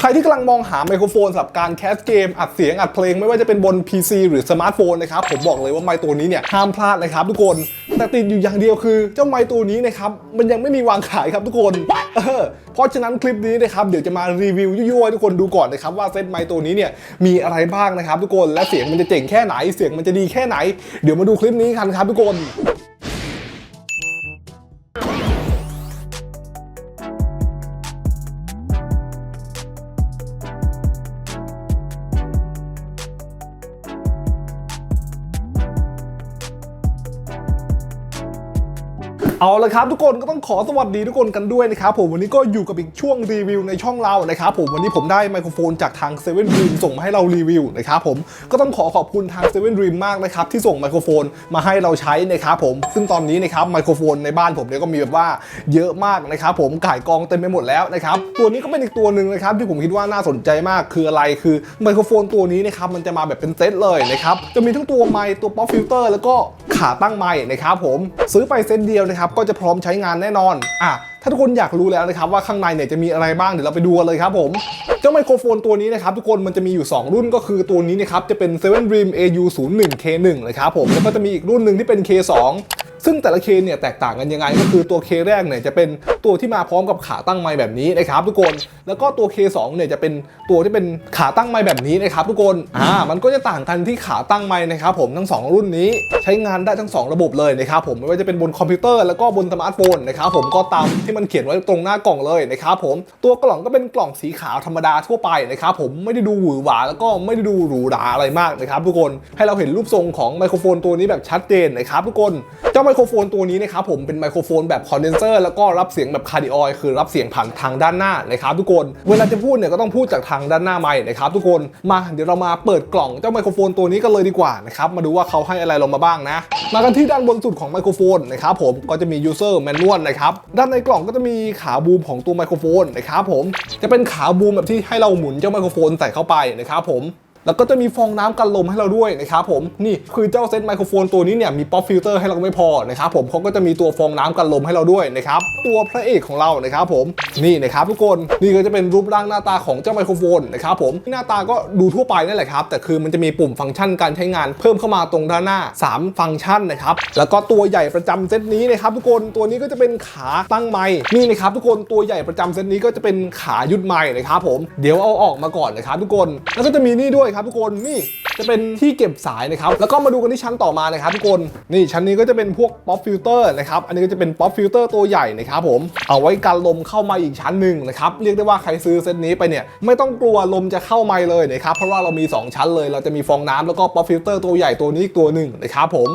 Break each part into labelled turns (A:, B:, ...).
A: ใครที่กำลังมองหาไมโครโฟนสำหรับการแคสเกม อัดเสียงอัดเพลงไม่ว่าจะเป็นบน PC หรือสมาร์ทโฟนนะครับ ผมบอกเลยว่าไมค์ตัวนี้เนี่ยห้ามพลาดนะครับทุกคน แต่ติดอยู่อย่างเดียวคือ เจ้าไมค์ตัวนี้นะครับมันยังไม่มีวางขายครับทุกคนเออเพราะฉะนั้นคลิปนี้นะครับเดี๋ยวจะมารีวิวยั่วๆทุกคนดูก่อนนะครับว่าเซตไมค์ตัวนี้เนี่ยมีอะไรบ้างนะครับทุกคนและเสียงมันจะเจ๋งแค่ไหนเสียงมันจะดีแค่ไหน เดี๋ยวมาดูคลิปนี้กันครับทุกคน เอาละครับทุกคนก็ต้องขอสวัสดีทุกคนกันด้วยนะครับผมวันนี้ก็อยู่กับอีกช่วงรีวิวในช่องเรานะครับผมวันนี้ผมได้ไมโครโฟนจากทาง7 Dream ส่งมาให้เรารีวิวนะครับผมก็ต้องขอขอบคุณทาง7 Dream มากนะครับที่ส่งไมโครโฟนมาให้เราใช้นะครับผมซึ่งตอนนี้นะครับไมโครโฟนในบ้านผมเนี่ยก็มีแบบว่าเยอะมากนะครับผมก่ายกองเต็มไปหมดแล้วนะครับตัวนี้ก็เป็นอีกตัวหนึ่งนะครับที่ผมคิดว่าน่าสนใจมากคืออะไรคือไมโครโฟนตัวนี้นะครับมันจะมาแบบเป็นเซตเลยนะครับจะมีทั้งตัวไมค์ตัวป๊อปฟิลเตอร์แล้วก็ขาตั้งไมค์นะครับผมซื้อไปเซตเดียวนะครับก็จะพร้อมใช้งานแน่นอนอะถ้าทุกคนอยากรู้แล้วนะครับว่าข้างในเนี่ยจะมีอะไรบ้างเดี๋ยวเราไปดูกันเลยครับผมเจ้าไมโครโฟนตัวนี้นะครับทุกคนมันจะมีอยู่ 2 รุ่นก็คือตัวนี้นะครับจะเป็น7 Dream AU 0 1 K1 นะครับผมแล้วก็จะมีอีกรุ่นหนึ่งที่เป็น K2 ซึ่งแต่ละเคเนี่ยแตกต่างกันยังไงก็คือตัว K แรกเนี่ยจะเป็นตัวที่มาพร้อมกับขาตั้งไม้แบบนี้นะครับทุกคน แล้วก็ตัว K2 เนี่ยจะเป็นตัวที่เป็นขาตั้งไม้แบบนี้นะครับทุกคนอ่ามันก็จะต่างกันที่ขาตั้งไม้นะครับผมทั้ง 2 รุ่นนี้ใช้งานได้ทั้ง 2 ระบบเลยนะครับผมไม่ว่าจะเป็นบนคอมพิวเตอร์แล้วก็บนสมาร์ทโฟนนะครับผมก็ตามที่มันเขียนไว้ตรงหน้ากล่องเลยนะครับผมตัวกล่องก็เป็นกล่องสีขาวธรรมดาทั่วไปนะครับผมไม่ได้ดูหวือหวาแล้วก็ไม่ได้ดูหรูหราอะไรมากนะครับทุกคนให้เราเห็นรูปทรงของไมโครโฟนตัวนี้แบบชัดเจนนะครับทุกคนเจ้าไมโครโฟนตัวนี้นะครับผมเป็นไมโครโฟนแบบคอนเดนเซอร์แล้วก็รับเสียงแบบคาร์ดิออยคือรับเสียงผ่านทางด้านหน้านะครับทุกคน เวลาจะพูดเนี่ยก็ต้องพูดจากทางด้านหน้าไมค์นะครับทุกคนมาเดี๋ยวเรามาเปิดกล่องเจ้าไมโครโฟนตัวนี้กันเลยดีกว่านะครับมาดูว่าเขาให้อะไรเรามาบ้างนะ มากันที่ด้านบนสุดของไมโครโฟนนะครับผมก็จะมี user manual นะครับด้านในกล่องก็จะมีขาบูมของตัวไมโครโฟนนะครับผมจะเป็นขาบูมแบบที่ให้เราหมุนเจ้าไมโครโฟนใส่เข้าไปนะครับผม แล้วก็จะมีฟองน้ำกันลมให้เราด้วยนะครับผมนี่คือเจ้าเซตไมโครโฟนตัวนี้เนี่ยมีป๊อปฟิลเตอร์ให้เราไม่พอนะครับผมเขาก็จะมีตัวฟองน้ำกันลมให้เราด้วยนะครับตัวพระเอกของเรานะครับผมนี่นะครับทุกคนนี่ก็จะเป็นรูปร่างหน้าตาของเจ้าไมโครโฟนนะครับผมหน้าตาก็ดูทั่วไปนั่นแหละครับแต่คือมันจะมีปุ่มฟังก์ชันการใช้งาน เพิ่มเข้ามาตรงด้านหน้า 3 ฟังก์ชันนะครับแล้วก็ตัวใหญ่ประจำเซตนี้นะครับทุกคนตัวนี้ก็จะเป็นขาตั้งไม้นี่นะครับทุกคนตัวใหญ่ประจำเซตนี้ก็จะเป็นขายุดไม้นะครับผมเดี๋ยวเอาออกมาก่อนนะครับทุกคนแล้วก็จะมีนี่ด้วยครับทุกคนนี่จะเป็นที่เก็บสายนะครับแล้วก็มาดูกันที่ชั้นต่อมานะครับทุกคนนี่ชั้นนี้ก็จะเป็นพวกป๊อปฟิลเตอร์นะครับอันนี้ก็จะเป็นป๊อปฟิลเตอร์ตัวใหญ่นะครับผมเอาไว้กันลมเข้ามาอีกชั้นหนึ่งนะครับเรียกได้ว่าใครซื้อเซตนี้ไปเนี่ยไม่ต้องกลัวลมจะเข้ามาเลยนะครับเพราะว่าเรามี 2 ชั้นเลย เราจะมีฟองน้ำแล้วก็ป๊อปฟิลเตอร์ตัวใหญ่ตัวนี้อีกตัวหนึ่งนะครับผม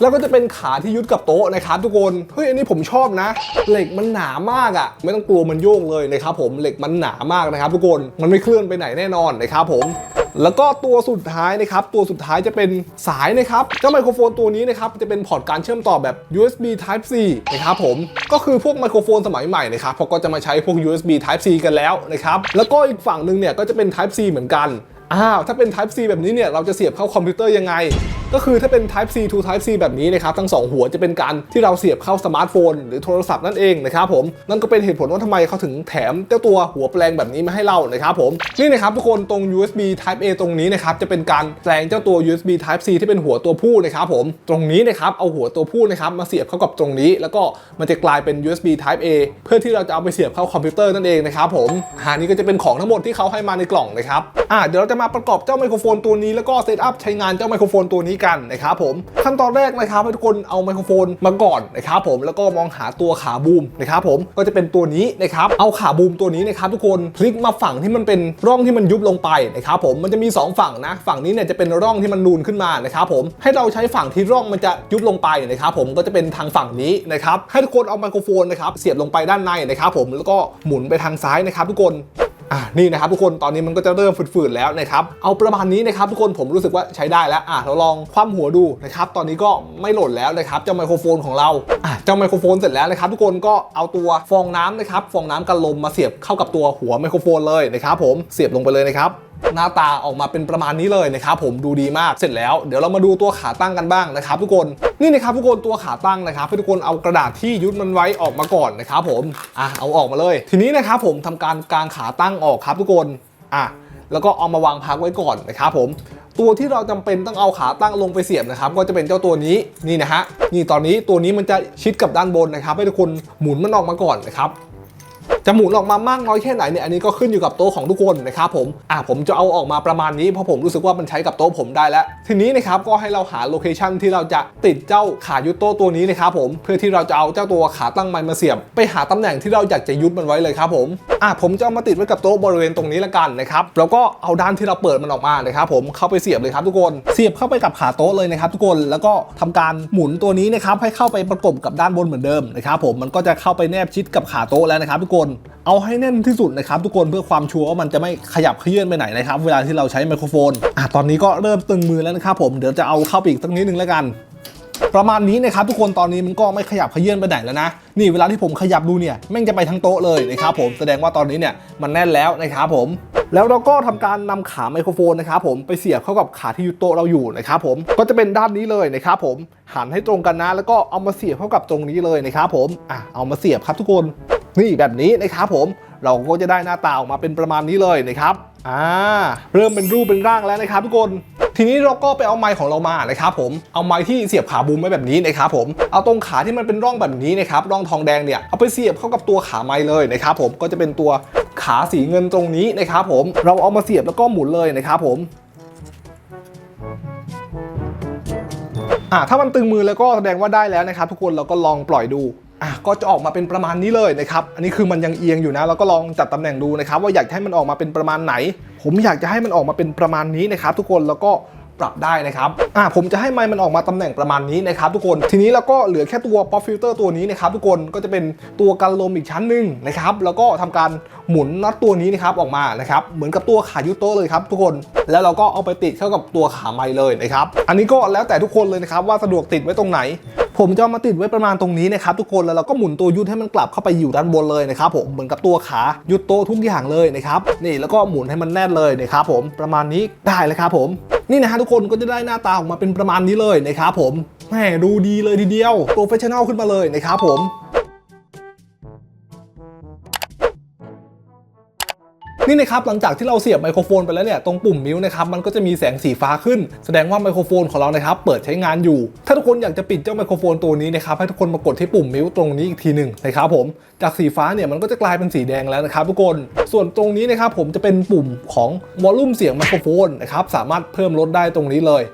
A: แล้วก็จะเป็นขาที่ยึดกับโต๊ะนะครับทุกคน เฮ้ยอันนี้ผมชอบนะ เหล็กมันหนามากอะ่ะ ไม่ต้องกลัวมันโยกเลยนะครับผม เหล็กมันหนามากนะครับทุกคน มันไม่เคลื่อนไปไหนแน่นอนนะครับผม แล้วก็ตัวสุดท้ายนะครับ ตัวสุดท้ายจะเป็นสายนะครับ เจ้าไมโครโฟนตัวนี้นะครับ จะเป็นพอร์ตการเชื่อมต่อแบบ USB Type C นะครับผม ก็คือพวกไมโครโฟนสมัยใหม่นะครับเขาก็จะมาใช้พวก USB Type C กันแล้วนะครับ แล้วก็อีกฝั่งหนึ่งเนี่ยก็จะเป็น Type C เหมือนกัน อ้าว ถ้าเป็น Type C แบบนี้เนี่ย เราจะเสียบเข้าคอมพิวเตอร์ยังไงก็คือถ้าเป็น Type C to Type C แบบนี้นะครับทั้ง 2 หัวจะเป็นการที่เราเสียบเข้าสมาร์ทโฟน หรือโทรศัพท์นั่นเองนะครับผมนั่นก็เป็นเหตุผลว่าทำไมเขาถึงแถมเจ้าตัวหัวแปลงแบบนี้มาให้เรานะครับผมนี่นะครับทุกคนตรง USB Type A ตรงนี้นะครับจะเป็นการแปลงเจ้าตัว USB Type C ที่เป็นหัวตัวผู้นะครับผมตรงนี้นะครับเอาหัวตัวผู้นะครับมาเสียบเข้ากับตรงนี้ แล้วก็มันจะกลายเป็น USB Type A เพื่อที่เราจะเอาไปเสียบเข้าคอมพิวเตอร์นั่นเองนะครับผมอ่านี่ก็จะเป็นของทั้งหมดที่เขาให้มาในกล่องนะครับอ่าเดี๋ยวเราจะมาประกอบเจ้าไมโครโฟนตัวนี้แล้วก็เซตอัพใช้งานเจ้าไมโครโฟนตัวนี้กันนะครับผมขั้นตอนแรกนะครับให้ทุกคนเอาไมโครโฟนมาก่อนนะครับผมแล้วก็มองหาตัวขาบูมนะครับผมก็จะเป็นตัวนี้นะครับเอาขาบูมตัวนี้นะครับทุกคนพลิกมาฝั่งที่มันเป็นร่องที่มันยุบลงไปนะครับผมมันจะมี 2 ฝั่งนะ ฝั่งนี้เนี่ยจะเป็นร่องที่มันนูนขึ้นมานะครับผมให้เราใช้ฝั่งที่ร่องมันจะยุบลงไปนะครับผมก็จะเป็นทางฝั่งนี้นะครับให้ทุกคนเอาไมโครโฟนนะครับเสียบลงไปด้านในนะครับผมแล้วก็หมุนไปทางซ้ายนะครับทุกคน อะนี่นะครับทุกคนตอนนี้มันก็จะเริ่มฝืดๆแล้วนะครับเอาประมาณนี้นะครับทุกคนผมรู้สึกว่าใช้ได้แล้วอะเราลองคว่ำหัวดูนะครับตอนนี้ก็ไม่หล่นแล้วนะครับเจ้าไมโครโฟนของเราอะเจ้าไมโครโฟนเสร็จแล้วนะครับทุกคนก็เอาตัวฟองน้ำนะครับฟองน้ำกันลมมาเสียบเข้ากับตัวหัวไมโครโฟนเลยนะครับผมเสียบลงไปเลยนะครับ หน้าตาออกมาเป็นประมาณนี้เลยนะครับผมดูดีมากเสร็จแล้วเดี๋ยวเรามาดูตัวขาตั้งกันบ้างนะครับทุกคนนี่นะครับทุกคนตัวขาตั้งนะครับให้ทุกคนเอากระดาษที่ยึดมันไว้ออกมาก่อนนะครับผมอะเอาออกมาเลย ทีนี้นะครับผมทำการกางขาตั้งออกครับทุกคนอะแล้วก็เอามาวางพักไว้ก่อนนะครับผมตัวที่เราจำเป็นต้องเอาขาตั้งลงไปเสียบนะครับ ก็จะเป็นเจ้าตัวนี้นี่นะฮะนี่ตอนนี้ตัวนี้มันจะชิดกับด้านบนนะครับ ให้ทุกคนหมุนมันออกมาก่อนนะครับ จะหมุนออกมามากน้อยแค่ไหนเนี่ยอันนี้ก็ขึ้นอยู่กับโต๊ะของทุกคนนะครับผมอะผมจะเอาออกมาประมาณนี้เพราะผมรู้สึกว่ามันใช้กับโต๊ะผมได้แล้ว ทีนี้นะครับก็ให้เราหาโลเคชันที่เราจะติดเจ้าขายุดโต๊ะตัวนี้นะครับผมเพื่อที่เราจะเอาเจ้าตัวขาตั้งไม้มาเสียบ ไปหาตำแหน่งที่เราอยากจะยุดมันไว้เลยครับผมอะผมจะเอามาติดไว้กับโต๊ะบริเวณตรงนี้ละกันนะครับแล้วก็เอาด้านที่เราเปิดมันออกมานะครับผมเข้าไปเสียบเลยครับทุกคนเสียบเข้าไปกับขาโต๊ะเลยนะครับทุกคนแล้วก็ทำการหมุนตัวนี้นะครับให้เข้าไปประกบกับด้านบนเหมือนเดิมนะครับผมมันก็จะเข้าไปแนบชิดกับขาโต๊ะแล้วนะครับทุกคนเอาให้แน่นที่สุดนะครับทุกคนเพื่อความชัวร์ว่ามันจะไม่ขยับเขยื่อนไปไหนนะครับ เวลาที่เราใช้ไมโครโฟนอะตอนนี้ก็เริ่มตึงมือแล้วนะครับผมเดี๋ยวจะเอาเข้าไปอีกสักนิดนึงแล้วกัน ประมาณนี้นะครับทุกคนตอนนี้มันก็ไม่ขยับเขยื่อนไปไหนแล้วนะนี่เวลาที่ผมขยับดูเนี่ยแม่งจะไปทั้งโต๊ะเลยนะครับผมแสดงว่าตอนนี้เนี่ยมันแน่นแล้วนะครับผมแล้วเราก็ทำการนำขาไมโครโฟนนะครับผมไปเสียบเข้ากับขาที่อยุดโต๊ะเราอยู่นะครับผมก็จะเป็นด้านนี้เลยนะครับผมหันให้ตรงกันนะ แล้วก็เอามาเสียบเข้ากับตรงนี้เลยนะครับผมอะเอามาเสียบครับทุกคน นี่แบบนี้นะครับผมเราก็จะได้หน้าตาออกมาเป็นประมาณนี้เลยนะครับอ่าเริ่มเป็นรูปเป็นร่างแล้วนะครับทุกคนทีนี้เราก็ไปเอาไม้ของเรามานะครับผมเอาไม้ที่เสียบขาบูมไว้แบบนี้นะครับผมเอาตรงขาที่มันเป็นร่องแบบนี้นะครับร่องทองแดงเนี่ยเอาไปเสียบเข้ากับตัวขาไม้เลยนะครับผมก็จะเป็นตัวขาสีเงินตรงนี้นะครับผมเราเอามาเสียบแล้วก็หมุนเลยนะครับผมอะถ้ามันตึงมือแล้วก็แสดงว่าได้แล้วนะครับทุกคนเราก็ลองปล่อยดู อะก็จะออกมาเป็นประมาณนี้เลยนะครับ อันนี้คือมันยังเอียงอยู่นะเราก็ลองจัดตำแหน่งดูนะครับ ว่าอยากให้มันออกมาเป็นประมาณไหน ผมอยากจะให้มันออกมาเป็นประมาณนี้นะครับ ทุกคนแล้วก็ปรับได้นะครับ อะผมจะให้ไมค์มันออกมาตำแหน่งประมาณนี้นะครับทุกคน ทีนี้เราก็เหลือแค่ตัว pop filter ตัวนี้นะครับทุกคน ก็จะเป็นตัวกันลมอีกชั้นหนึ่งนะครับ แล้วก็ทำการหมุนน็อตตัวนี้นะครับออกมานะครับ เหมือนกับตัวขายุโต้เลยครับทุกคน แล้วเราก็เอาไปติดเข้ากับตัวขาไมค์เลยนะครับ อันนี้ก็แล้วแต่ทุกคนเลยนะครับว่าสะดวกติดไว้ตรงไหน ผมจะามาติดไว้ประมาณตรงนี้นะครับทุกคนแล้วเราก็หมุนตัวยุดให้มันกลับเข้าไปอยู่ด้านบนเลยนะครับผมเหมือนกับตัวขายุดโตะทุกอย่างเลยนะครับนี่แล้วก็หมุนให้มันแน่นเลยนะครับผมประมาณนี้ได้เลยครับผมนี่นะฮะทุกคนก็จะได้หน้าตาออกมาเป็นประมาณนี้เลยนะครับผมแหมดูดีเลยทีเดียวโปรเฟชชั่นแนลขึ้นมาเลยนะครับผม นี่นะครับหลังจากที่เราเสียบไมโครโฟนไปแล้วเนี่ยตรงปุ่มมิวนะครับมันก็จะมีแสงสีฟ้าขึ้น แสดงว่าไมโครโฟนของเรานะครับเปิดใช้งานอยู่ ถ้าทุกคนอยากจะปิดเจ้าไมโครโฟนตัวนี้นะครับให้ทุกคนมากดที่ปุ่มมิวตรงนี้อีกทีหนึ่งนะครับผมจากสีฟ้าเนี่ยมันก็จะกลายเป็นสีแดงแล้วนะครับทุกคนส่วนตรงนี้นะครับผมจะเป็นปุ่มของวอลลุ่มเสียงไมโครโฟนนะครับสามารถเพิ่มลดได้ตรงนี้เลย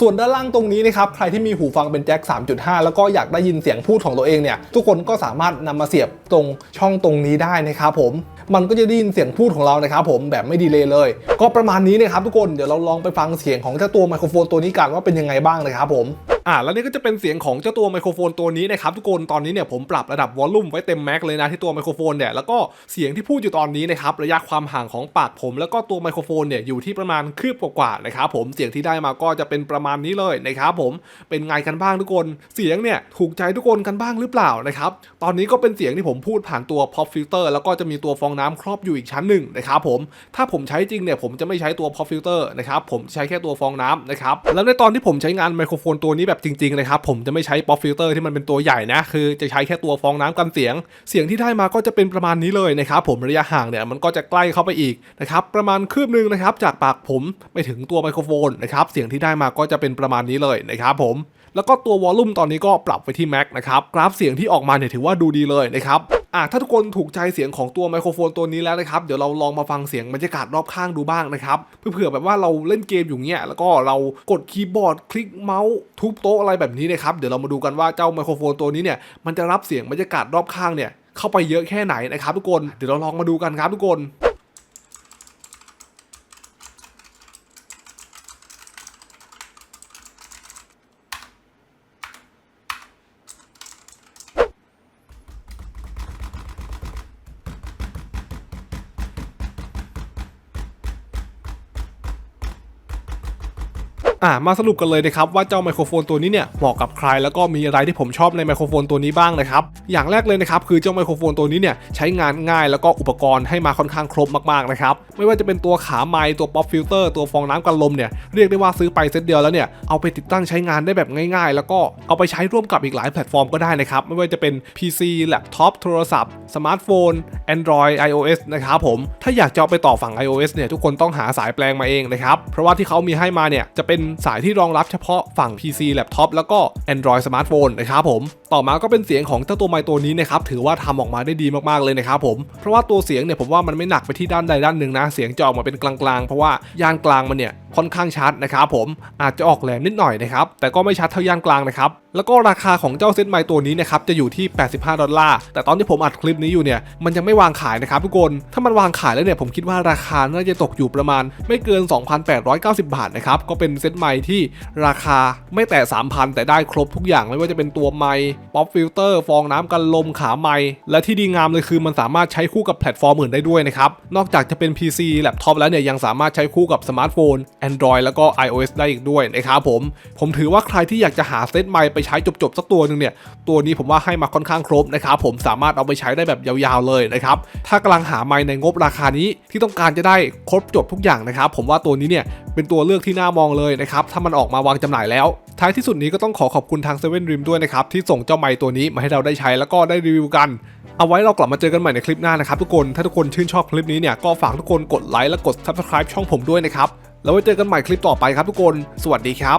A: ส่วนด้านล่างตรงนี้นะครับใครที่มีหูฟังเป็นแจ็ค 3.5 แล้วก็อยากได้ยินเสียงพูดของตัวเองเนี่ย ทุกคนก็สามารถนำมาเสียบตรงช่องตรงนี้ได้นะครับผม มันก็จะได้ยินเสียงพูดของเรานะครับผมแบบไม่ดีเลยเลย ก็ประมาณนี้นะครับทุกคนเดี๋ยวเราลองไปฟังเสียงของเจ้าตัวไมโครโฟนตัวนี้กันว่าเป็นยังไงบ้างนะครับผม อ่าแล้วนี่ก็จะเป็นเสียงของเจ้าตัวไมโครโฟนตัวนี้นะครับทุกคนตอนนี้เนี่ยผมปรับระดับวอลลุ่มไว้เต็มแม็กเลยนะที่ตัวไมโครโฟนเนี่ยแล้วก็เสียงที่พูดอยู่ตอนนี้นะครับระยะความห่างของปากผม แล้วก็ตัวไมโครโฟนเนี่ยอยู่ที่ประมาณคืบกว่าๆนะครับผมเสียงที่ได้มาก็จะเป็นประมาณนี้เลยนะครับผมเป็นไงกันบ้างทุกคน เสียงเนี่ยถูกใจทุกคนกันบ้างหรือเปล่านะครับตอนนี้ก็เป็นเสียงที่ผมพูดผ่านตัว pop filter แล้วก็จะมีตัวฟองน้ำครอบอยู่อีกชั้นหนึ่งนะครับผมถ้าผมใช้จริงเนี่ยผมจะไม่ใช้ตัว pop filter นะครับผมใช้แค่ตัวฟองน้ำนะครับแล้วในตอนที่ผมใช้งานไมโครโฟนตัวนี้แบบจริงๆเลยครับ ผมจะไม่ใช้ pop filter ที่มันเป็นตัวใหญ่นะ คือจะใช้แค่ตัวฟองน้ำกันเสียง เสียงที่ได้มาก็จะเป็นประมาณนี้เลยนะครับผมระยะห่างเนี่ยมันก็จะใกล้เข้าไปอีกนะครับประมาณคืบหนึ่งนะครับจากปากผมไปถึงตัวไมโครโฟนนะครับเสียงที่ได้มาก็จะเป็นประมาณนี้เลยนะครับผมแล้วก็ตัววอลลุ่มตอนนี้ก็ปรับไปที่แม็กนะครับกราฟเสียงที่ออกมาเนี่ยถือว่าดูดีเลยนะครับ อะถ้าทุกคนถูกใจเสียงของตัวไมโครโฟนตัวนี้แล้วนะครับ เดี๋ยวเราลองมาฟังเสียงบรรยากาศรอบข้างดูบ้างนะครับ เพื่อเผื่อแบบว่าเราเล่นเกมอยู่เงี้ยแล้วก็เรากดคีย์บอร์ดคลิกเมาส์ทุบโต๊ะอะไรแบบนี้นะครับ เดี๋ยวเรามาดูกันว่าเจ้าไมโครโฟนตัวนี้เนี่ยมันจะรับเสียงบรรยากาศรอบข้างเนี่ยเข้าไปเยอะแค่ไหนนะครับทุกคน เดี๋ยวเราลองมาดูกันครับทุกคน อ่ามาสรุปกันเลยนะครับว่าเจ้าไมโครโฟนตัวนี้เนี่ยเหมาะกับใครแล้วก็มีอะไรที่ผมชอบในไมโครโฟนตัวนี้บ้างนะครับ อย่างแรกเลยนะครับคือเจ้าไมโครโฟนตัวนี้เนี่ยใช้งานง่ายแล้วก็อุปกรณ์ให้มาค่อนข้างครบมากๆนะครับไม่ว่าจะเป็นตัวขาไมค์ตัวป๊อปฟิลเตอร์ตัวฟองน้ำกันลมเนี่ยเรียกได้ว่าซื้อไปเซตเดียวแล้วเนี่ยเอาไปติดตั้งใช้งานได้แบบง่ายๆ แล้วก็เอาไปใช้ร่วมกับอีกหลายแพลตฟอร์มก็ได้นะครับไม่ว่าจะเป็น PC แล็ปท็อปโทรศัพท์สมาร์ทโฟน Android iOS นะครับผมถ้าอยากจะเอไปต่อฝั่ง iOS เนี่ยทุกคนต้องหาสายแปลงมาเองนะครับเพราะว่าที่เขามีให้มาเนี่ยจะเป็นสายที่รองรับเฉพาะฝั่ง PC แล็ปท็อปแล้วก็ Android สมาร์ทโฟนนะครับผมต่อมาก็เป็นเสียงของเจ้าตัวไมค์ตัวนี้นะครับถือว่าทำออกมาได้ดีมากๆเลยนะครับผมเพราะว่าตัวเสียงเนี่ยผมว่ามันไม่หนักไปที่ด้านใดด้านหนึ่งนะเสียงจะออกมาเป็นกลางๆ เพราะว่าย่านกลางมันเนี่ยค่อนข้างชัดนะครับผมอาจจะออกแหลมนิดหน่อยนะครับแต่ก็ไม่ชัดเท่าย่านกลางนะครับแล้วก็ราคาของเจ้าเซตไมค์ตัวนี้นะครับจะอยู่ที่ 85 ดอลลาร์ แต่ตอนที่ผมอัดคลิปนี้อยู่เนี่ยมันยังไม่วางขายนะครับทุกคน ถ้ามันวางขายแล้วเนี่ยผมคิดว่าราคาน่าจะตกอยู่ประมาณไม่เกิน 2,890 บาทนะครับ ก็เป็นเซตไมค์ที่ราคาไม่แต่ 3,000 แต่ได้ครบทุกอย่างไม่ว่าจะเป็นตัวไมค์ป๊อปฟิลเตอร์ ฟองน้ำกันลมขาไมค์และที่ดีงามเลยคือมันสามารถใช้คู่กับแพลตฟอร์มอื่นได้ด้วยนะครับ นอกจากจะเป็น PC แล็ปท็อปแล้วเนี่ยยังสามารถใช้คู่กับสมาร์ทโฟน Android แล้วก็ iOS ได้อีกด้วยนะครับผม ผมถือว่าใครที่อยากจะหาเซตไมค์ไปใช้จบๆ สักตัวหนึ่งเนี่ย ตัวนี้ผมว่าให้มาค่อนข้างครบนะครับผมสามารถเอาไปใช้ได้แบบยาวๆเลยนะครับ ถ้ากำลังหาไมค์ในงบราคานี้ที่ต้องการจะได้ครบจบทุกอย่างนะครับ ผมว่าตัวนี้เนี่ยเป็นตัวเลือกที่น่ามองเลยนะครับ ถ้ามันออกมาวางจำหน่ายแล้ว ท้ายที่สุดนี้ก็ต้องขอขอบคุณทาง7 Dream ด้วยนะครับ ที่ส่งเจ้าไมค์ตัวนี้มาให้เราได้ใช้แล้วก็ได้รีวิวกัน เอาไว้เรากลับมาเจอกันใหม่ในคลิปหน้านะครับทุกคนถ้าทุกคนชื่นชอบคลิปนี้เนี่ยก็ฝากทุกคนกดไลค์และกด subscribe ช่องผมด้วยนะครับ แล้วไว้เจอกันใหม่คลิปต่อไปครับทุกคน สวัสดีครับ